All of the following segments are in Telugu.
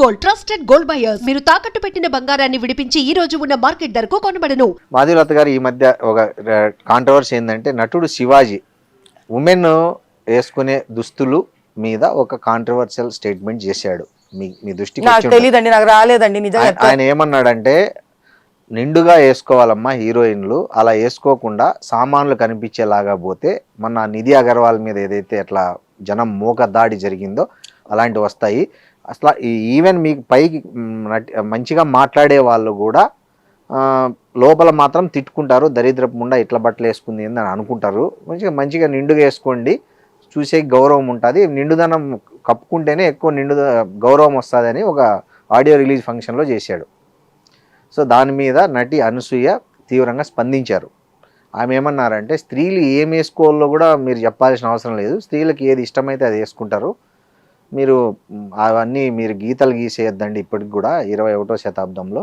గోల్డ్ ట్రస్టెడ్ గోల్డ్ బయర్స్ మీరు తాకట్టు పెట్టిన బంగారాన్ని విడిపించి ఈ రోజు ఉన్న మార్కెట్ ధరకు కొనబడను. మాధులత గారు ఈ మధ్య ఒక కాంట్రవర్సీ ఏంటంటే నటుడు శివాజీ ఉమెన్ వేసుకునే దుస్తులు మీద ఒక కాంట్రవర్షియల్ స్టేట్మెంట్ చేశాడు. మీ మీ దృష్టికి నాకు వచ్చి ఉంటుంది. తెలియదండి నాకు రాలేదండి ఆయన- ఆయన ఏమన్నాడంటే నిండుగా వేసుకోవాలమ్మా హీరోయిన్లు అలా వేసుకోకుండా సామాన్లు కనిపించేలాగా పోతే మన నిధి అగర్వాల్ మీద ఏదైతే అట్లా జనం మూక దాడి జరిగిందో అలాంటివి వస్తాయి. అసలు ఈవెన్ మీకు పైకి నటి- మంచిగా మాట్లాడే వాళ్ళు కూడా లోపల మాత్రం తిట్టుకుంటారు దరిద్రపు ముండా ఇట్లా బట్టలు వేసుకుంది అని అనుకుంటారు. మంచిగా మంచిగా నిండుగా వేసుకోండి. చూసే గౌరవం ఉంటుంది. నిండుదనం కప్పుకుంటేనే ఎక్కువ నిండు గౌరవం వస్తుందని ఒక ఆడియో రిలీజ్ ఫంక్షన్లో చేశాడు. సో దాని మీద నటి అనసూయ తీవ్రంగా స్పందించారు. ఆమె ఏమన్నారంటే స్త్రీలు ఏం వేసుకోవాలో కూడా మీరు చెప్పాల్సిన అవసరం లేదు. స్త్రీలకు ఏది ఇష్టమైతే అది వేసుకుంటారు. మీరు అవన్నీ మీరు గీతలు గీసేయద్దండి ఇప్పటికి కూడా ఇరవై ఒకటో శతాబ్దంలో.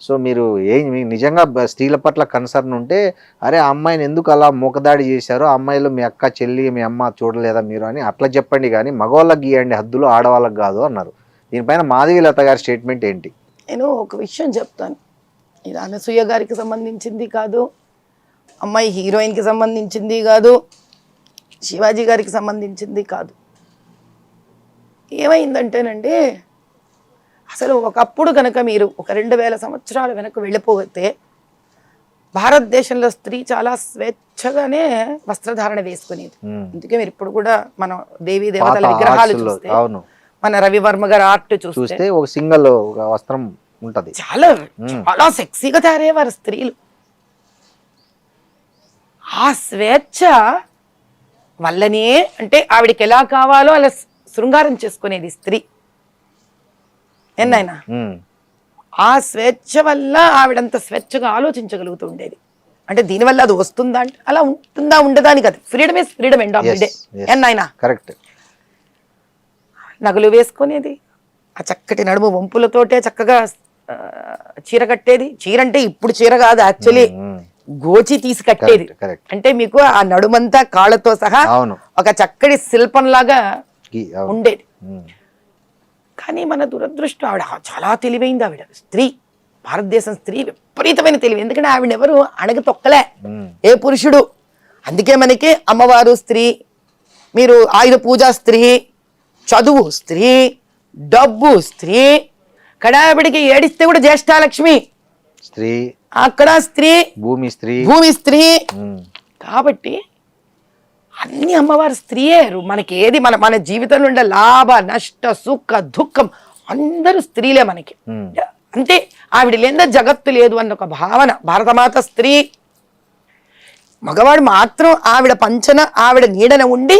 సో మీరు ఏం మీ నిజంగా స్త్రీల పట్ల కన్సర్న్ ఉంటే అరే అమ్మాయిని ఎందుకు అలా మూకదాడి చేశారో అమ్మాయిలు మీ అక్క చెల్లి మీ అమ్మ చూడలేదా మీరు అని అట్లా చెప్పండి కానీ మగవాళ్ళకి గీయండి హద్దులు ఆడవాళ్ళకి కాదు అన్నారు. దీనిపైన మాధవీలత గారి స్టేట్మెంట్ ఏంటి? నేను ఒక విషయం చెప్తాను. ఇది అనసూయ గారికి సంబంధించింది కాదు అమ్మాయి హీరోయిన్కి సంబంధించింది కాదు శివాజీ గారికి సంబంధించింది కాదు. ఏమైందంటేనండి అసలు ఒకప్పుడు కనుక మీరు ఒక రెండు వేల సంవత్సరాల వెనక్కి వెళ్ళిపోతే భారతదేశంలో స్త్రీ చాలా స్వేచ్ఛగానే వస్త్రధారణ వేసుకునేది. అందుకే మీరు ఇప్పుడు కూడా మనం దేవీ దేవతల విగ్రహాలు చూస్తే మన రవివర్మ గారి ఆర్ట్ చూస్తే ఒక సింగల్ వస్త్రం ఉంటది. చాలా చాలా సెక్సీగా తయారయ్యేవారు స్త్రీలు. ఆ స్వేచ్ఛ వల్లనే అంటే ఆవిడకి ఎలా కావాలో అలా శృంగారం చేసుకునేది స్త్రీ. ఎన్నైనా? ఆ స్వేచ్ఛ వల్ల ఆవిడంత స్వేచ్ఛగా ఆలోచించగలుగుతూ ఉండేది. అంటే దీనివల్ల అది వస్తుందా అంటే అలా ఉంటుందా ఉండదా అని కాదు. Freedom is freedom end of the day. ఎన్నైనా? కరెక్ట్ నగలు వేసుకునేది ఆ చక్కటి నడుము వంపులతోటే చక్కగా చీర కట్టేది. చీర అంటే ఇప్పుడు చీర కాదు యాక్చువల్లీ గోచి తీసి కట్టేది. అంటే మీకు ఆ నడుమంతా కాళ్ళతో సహా ఒక చక్కటి శిల్పం లాగా ఈ- అవును. ఉండేది. కానీ మన దురదృష్టం ఆవిడ చాలా తెలివైంది ఆవిడ. స్త్రీ భారతదేశం స్త్రీ విపరీతమైన తెలివి. ఎందుకంటే ఆవిడ ఎవరు? అణగ తొక్కలే. ఏ పురుషుడు? అందుకే మనకి అమ్మవారు స్త్రీ మీరు ఆయుధ పూజ స్త్రీ చదువు స్త్రీ డబ్బు స్త్రీ. కడావిడికి ఏడిస్తే కూడా జ్యేష్ఠాలక్ష్మి. స్త్రీ. అక్కడ స్త్రీ. భూమి స్త్రీ. భూమి స్త్రీ. కాబట్టి అన్ని అమ్మవారు స్త్రీయే మనకి ఏది మన మన జీవితంలో ఉండే లాభ నష్ట సుఖ దుఃఖం అందరూ స్త్రీలే మనకి. అంటే ఆవిడ లేదా జగత్తు లేదు అన్న ఒక భావన. భారతమాత స్త్రీ మగవాడు మాత్రం ఆవిడ పంచన ఆవిడ నీడన ఉండి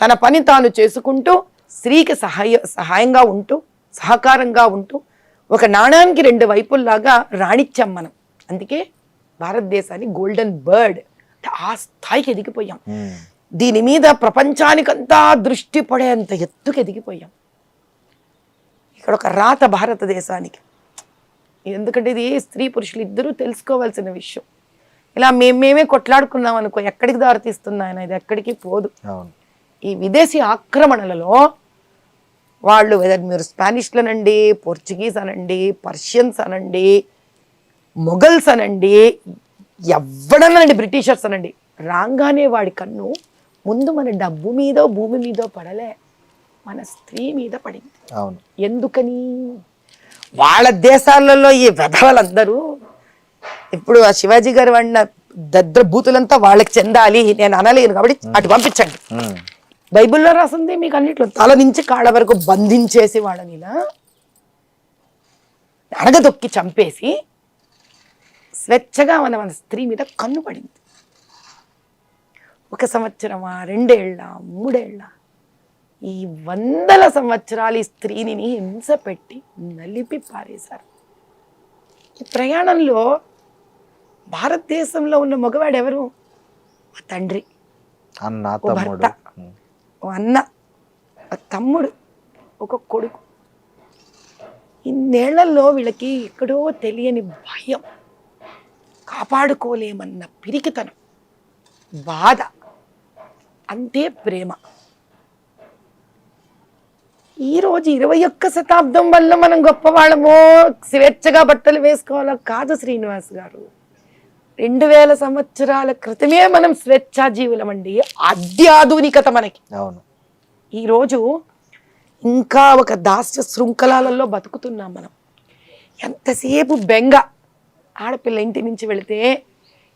తన పని తాను చేసుకుంటూ స్త్రీకి సహాయ సహాయంగా ఉంటూ సహకారంగా ఉంటూ ఒక నాణానికి రెండు వైపుల్లాగా రాణించాం మనం. అందుకే భారతదేశాన్ని గోల్డెన్ బర్డ్ అంటే ఆ స్థాయికి ఎదిగిపోయాం. దీని మీద ప్రపంచానికంతా దృష్టి పడేంత ఎత్తుకు ఎదిగిపోయాం ఇక్కడ ఒక రాత భారతదేశానికి. ఎందుకంటే ఇది స్త్రీ పురుషులు ఇద్దరూ తెలుసుకోవాల్సిన విషయం. ఇలా మేము మేమే కొట్లాడుకున్నాం అనుకో ఎక్కడికి దారితీస్తుంది ఆయన? ఇది ఎక్కడికి పోదు. ఈ విదేశీ ఆక్రమణలలో వాళ్ళు వెదర్ మీరు స్పానిష్లు అనండి పోర్చుగీస్ అనండి పర్షియన్స్ అనండి మొఘల్స్ అనండి ఎవడనండి బ్రిటిషర్స్ అనండి రాగానే వాడి కన్ను ముందు మన డబ్బు మీదో భూమి మీదో పడలే. మన స్త్రీ మీద పడింది. అవును. ఎందుకని? వాళ్ళ దేశాలలో ఈ వెధవలందరూ ఇప్పుడు ఆ శివాజీ గారు వాడిన దద్ర బూతులంతా వాళ్ళకి చెందాలి నేను అనలేను కాబట్టి అటు పంపించండి. బైబిల్లో రాసింది మీకు అన్నిట్లో. తల నుంచి కాళ్ళ వరకు బంధించేసి వాళ్ళని ఇలా అడగదొక్కి చంపేసి స్వేచ్ఛగా మన మన స్త్రీ మీద కన్ను పడింది. ఒక సంవత్సరమా రెండేళ్ళ మూడేళ్ళ? ఈ వందల సంవత్సరాలు ఈ స్త్రీని హింస పెట్టి నలిపి పారేశారు. ఈ ప్రయాణంలో భారతదేశంలో ఉన్న మగవాడు ఎవరు? మా తండ్రి. అన్న భర్త. ఓ అన్న ఒక తమ్ముడు ఒక కొడుకు. ఇన్నేళ్ళలో వీళ్ళకి ఎక్కడో తెలియని భయం. కాపాడుకోలేమన్న పిరికితనం బాధ. అంతే ప్రేమ. ఈ రోజు ఇరవై ఒక్క శతాబ్దం వల్ల మనం గొప్పవాళ్ళమో స్వేచ్ఛగా బట్టలు వేసుకోవాలో కాదు శ్రీనివాస్ గారు. రెండు వేల సంవత్సరాల క్రితమే మనం స్వేచ్ఛా జీవులమండి అత్యాధునికత మనకి. అవును. ఈరోజు ఇంకా ఒక దాస్య శృంఖలాలలో బతుకుతున్నాం మనం. ఎంతసేపు బెంగ ఆడపిల్ల ఇంటి నుంచి వెళితే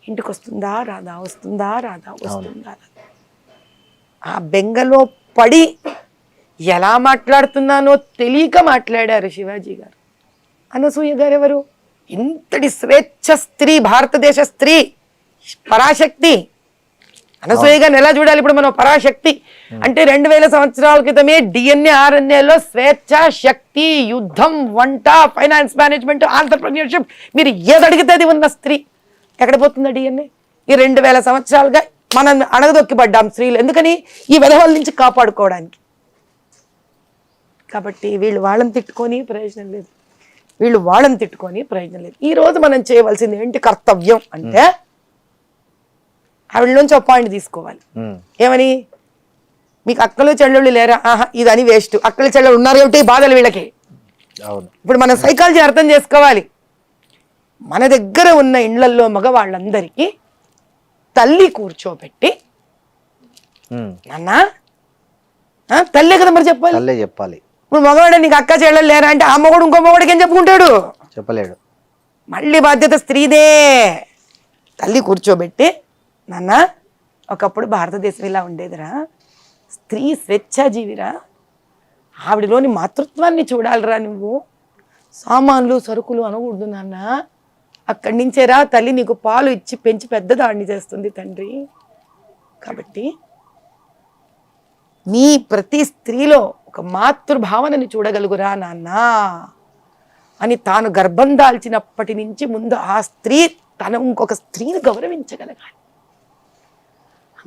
ఇంటికి వస్తుందా రాదా వస్తుందా రాదా వస్తుందా రాదా. ఆ బెంగలో పడి ఎలా మాట్లాడుతున్నానో తెలియక మాట్లాడారు శివాజీ గారు. అనసూయ గారు ఎవరు ఇంతటి స్వేచ్ఛ స్త్రీ భారతదేశ స్త్రీ పరాశక్తి. అనసూయ గారిని ఎలా చూడాలి ఇప్పుడు మనం పరాశక్తి? అంటే రెండు వేల సంవత్సరాల క్రితమే డిఎన్ఏ ఆర్ఎన్ఏలో స్వేచ్ఛ శక్తి యుద్ధం వంట ఫైనాన్స్ మేనేజ్మెంట్ ఆంటర్ప్రిన్యూర్షిప్ మీరు ఏది అడిగితే అది ఉన్న స్త్రీ? ఎక్కడ పోతుందా డిఎన్ఏ? ఈ రెండు వేల సంవత్సరాలుగా మనం అణగదొక్కిపడ్డాం స్త్రీలు. ఎందుకని? ఈ విధవల నుంచి కాపాడుకోవడానికి. కాబట్టి వీళ్ళు వాళ్ళని తిట్టుకొని ప్రయోజనం లేదు. వీళ్ళు వాళ్ళని తిట్టుకొని ప్రయోజనం లేదు. ఈ రోజు మనం చేయవలసింది ఏంటి కర్తవ్యం అంటే ఆవిడ నుంచి ఒక పాయింట్ తీసుకోవాలి. ఏమని? మీకు అక్కలు చెల్లెళ్ళు లేరా? ఆహా ఇదని వేస్ట్ అక్కలు చెల్లెళ్ళు ఉన్నారు ఏమిటి? బాధలు వీళ్ళకి. అవును. ఇప్పుడు మన సైకాలజీ అర్థం చేసుకోవాలి. మన దగ్గర ఉన్న ఇండ్లల్లో మగవాళ్ళందరికీ తల్లి కూర్చోబెట్టి నాన్న తల్లే కదా మరి చెప్పాలి? తల్లే చెప్పాలి. ఇప్పుడు మగవాడు నీకు అక్క చెల్లెలు లేరా అంటే ఆ మగవాడు ఇంకో మగవాడికి ఏం చెప్పుకుంటాడు? చెప్పలేడు. మళ్ళీ బాధ్యత స్త్రీదే. తల్లి కూర్చోబెట్టి నాన్న ఒకప్పుడు భారతదేశం ఇలా ఉండేదిరా. స్త్రీ స్వేచ్ఛాజీవిరా. ఆవిడలోని మాతృత్వాన్ని చూడాలిరా నువ్వు. సామాన్లు సరుకులు అనకూడదు నాన్న. అక్కడి నుంచేరా తల్లి నీకు పాలు ఇచ్చి పెంచి పెద్దదాన్ని చేస్తుంది తండ్రి. కాబట్టి నీ ప్రతి స్త్రీలో ఒక మాతృభావనని చూడగలుగురా నాన్న అని తాను గర్భం దాల్చినప్పటి నుంచి ముందు ఆ స్త్రీ తన ఇంకొక స్త్రీని గౌరవించగలగాలి.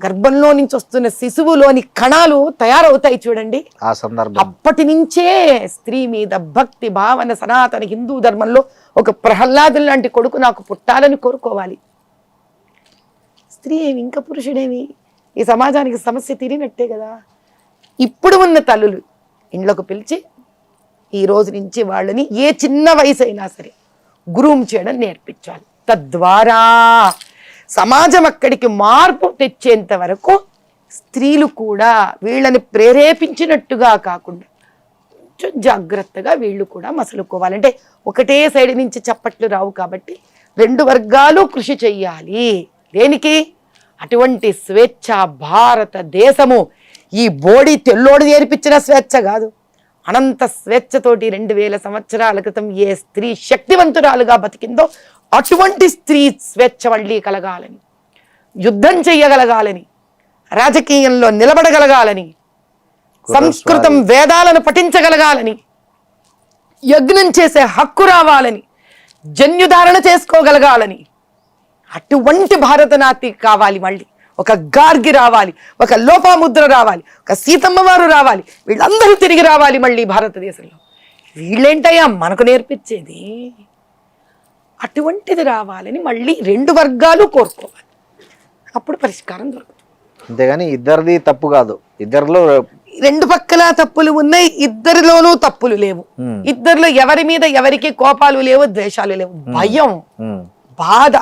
గర్భంలో నుంచి వస్తున్న శిశువులోని కణాలు తయారవుతాయి చూడండి. ఆ సందర్భం. అప్పటి నుంచే స్త్రీ మీద భక్తి భావన సనాతన హిందూ ధర్మంలో ఒక ప్రహ్లాదు లాంటి కొడుకు నాకు పుట్టాలని కోరుకోవాలి. స్త్రీ ఏమి ఇంకా పురుషుడేమి? ఈ సమాజానికి సమస్య తీరినట్టే కదా. ఇప్పుడు ఉన్న తల్లులు ఇండ్లకు పిలిచి ఈ రోజు నుంచి వాళ్ళని ఏ చిన్న వయసు అయినా సరే గ్రూమ్ చేయడం నేర్పించాలి. తద్వారా సమాజం అక్కడికి మార్పు తెచ్చేంత వరకు స్త్రీలు కూడా వీళ్ళని ప్రేరేపించినట్టుగా కాకుండా కొంచెం జాగ్రత్తగా వీళ్ళు కూడా మసలుకోవాలంటే ఒకటే సైడ్ నుంచి చప్పట్లు రావు కాబట్టి రెండు వర్గాలు కృషి చెయ్యాలి. దేనికి? అటువంటి స్వేచ్ఛ భారతదేశము. ఈ బోడి తెల్లోడి నేర్పించిన స్వేచ్ఛ కాదు. అనంత స్వేచ్ఛతోటి రెండు వేల సంవత్సరాల క్రితం ఏ స్త్రీ శక్తివంతురాలుగా బతికిందో అటువంటి స్త్రీ స్వేచ్ఛ మళ్ళీ కలగాలని యుద్ధం చెయ్యగలగాలని రాజకీయంలో నిలబడగలగాలని సంస్కృతం వేదాలను పఠించగలగాలని యజ్ఞం చేసే హక్కు రావాలని జన్యుధారణ చేసుకోగలగాలని అటువంటి భారతనాటి కావాలి మళ్ళీ. ఒక గార్గి రావాలి ఒక లోపాముద్ర రావాలి ఒక సీతమ్మ వారు రావాలి వీళ్ళందరూ తిరిగి రావాలి మళ్ళీ భారతదేశంలో. వీళ్ళేంటయ్యా మనకు నేర్పించేది? అటువంటిది రావాలని మళ్ళీ రెండు వర్గాలు కోరుకోవాలి. అప్పుడు పరిష్కారం దొరుకుతుంది. అంతేగాని ఇద్దరిది తప్పు కాదు. ఇద్దరిలో రెండు పక్కల తప్పులు ఉన్నాయి ఇద్దరిలోనూ తప్పులు లేవు. ఇద్దరిలో ఎవరి మీద ఎవరికి కోపాలు లేవు ద్వేషాలు లేవు. భయం బాధ.